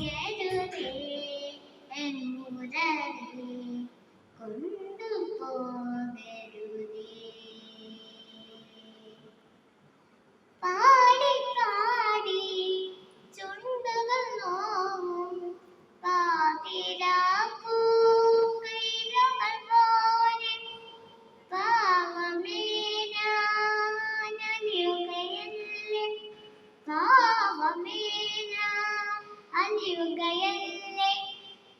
കൊണ്ടുപോകരുതേ. എന്നുരലി കൊണ്ടുപോകരുതേ പാടി പാടി ചുണ്ടുകൾ നോവും പാതിരാപ്പൂക്കൈതകൾ പോലെ പാവമേ ഞാനലിയുകയല്ലേ? പാവമേ ഞാൻ അലിയുകയല്ലേ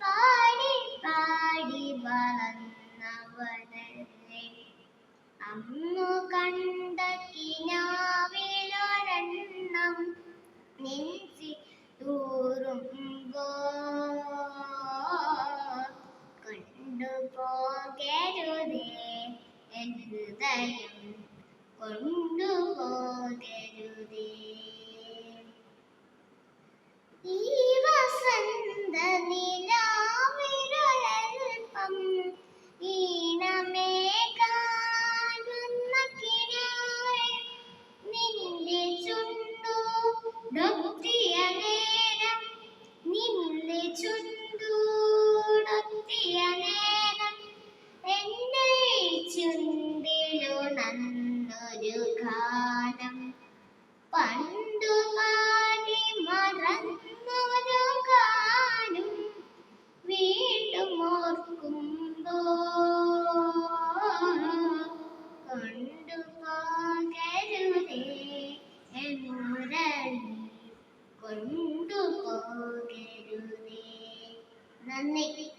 പാടി പാടി വളർന്നവനല്ലേ. അന്നു കണ്ട കിനാവിലൊരെണ്ണം നെഞ്ചി തൂറുമ്പോ. കൊണ്ടുപോകരുതേ എൻ ഹൃദയം കൊണ്ടുപോകരുതേ. No. കൊണ്ടുപോകരുതേ നന്ദി